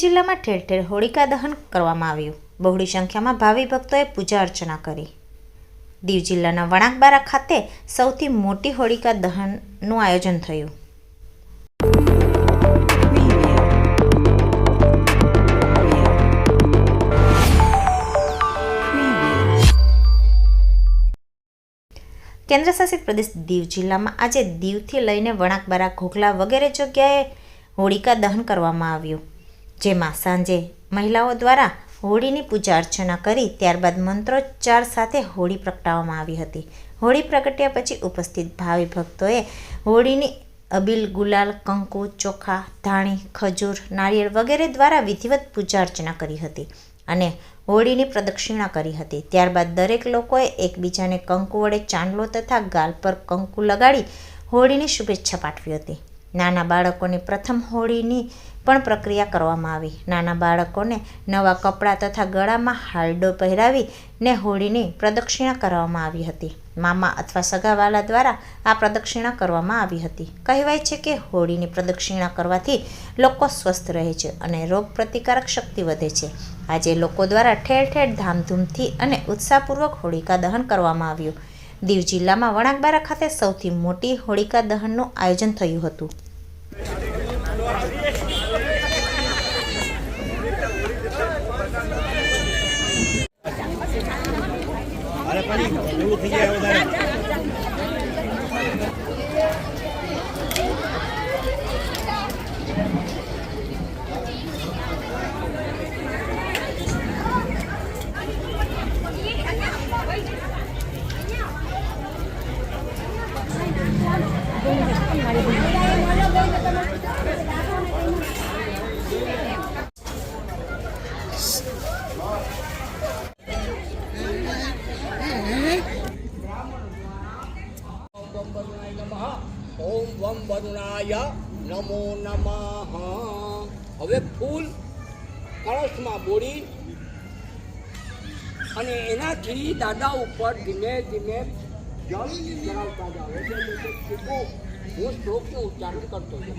જિલ્લામાં ઠેર ઠેર હોળિકા દહન કરવામાં આવ્યું. બહોળી સંખ્યામાં ભાવિ ભક્તોએ પૂજા અર્ચના કરી. દીવ જિલ્લાના વણાકબારા ખાતે સૌથી મોટી હોળિકા દહનનું આયોજન થયું. કેન્દ્રશાસિત પ્રદેશ દીવ જિલ્લામાં આજે દીવથી લઈને વણાકબારા, ઘોઘલા વગેરે જગ્યાએ હોળિકા દહન કરવામાં આવ્યું. જેમાં સાંજે મહિલાઓ દ્વારા હોળીની પૂજા અર્ચના કરી ત્યારબાદ મંત્રોચ્ચાર સાથે હોળી પ્રગટાવવામાં આવી હતી. હોળી પ્રગટ્યા પછી ઉપસ્થિત ભાવિ ભક્તોએ હોળીની અબીલ, ગુલાલ, કંકુ, ચોખા, ધાણી, ખજૂર, નારિયેળ વગેરે દ્વારા વિધિવત પૂજા અર્ચના કરી હતી અને હોળીની પ્રદક્ષિણા કરી હતી. ત્યારબાદ દરેક લોકોએ એકબીજાને કંકુ વડે ચાંદલો તથા ગાલ પર કંકુ લગાડી હોળીની શુભેચ્છા પાઠવી હતી. નાના બાળકોની પ્રથમ હોળીની પણ પ્રક્રિયા કરવામાં આવી. નાના બાળકોને નવા કપડાં તથા ગળામાં હાલડો પહેરાવી ને હોળીની પ્રદક્ષિણા કરવામાં આવી હતી. મામા અથવા સગાવાલા દ્વારા આ પ્રદક્ષિણા કરવામાં આવી હતી. કહેવાય છે કે હોળીની પ્રદક્ષિણા કરવાથી લોકો સ્વસ્થ રહે છે અને રોગ પ્રતિકારક શક્તિ વધે છે. આજે લોકો દ્વારા ઠેર ઠેર ધામધૂમથી અને ઉત્સાહપૂર્વક હોળિકા દહન કરવામાં આવ્યું. દીવ જિલ્લામાં વણાકબારા ખાતે સૌથી મોટી હોળિકા દહનનું આયોજન થયું હતું. અરે પછી એવું થઈ જાય વધારે ઓમ વમ વરુણાય નમો નમઃ હવે ફૂલ કળશમાં બોળી અને એનાથી દાદા ઉપર ધીમે ધીમે જળ ચડાવતા જાવ હું શ્લોકનું ઉચ્ચારણ કરતો છું.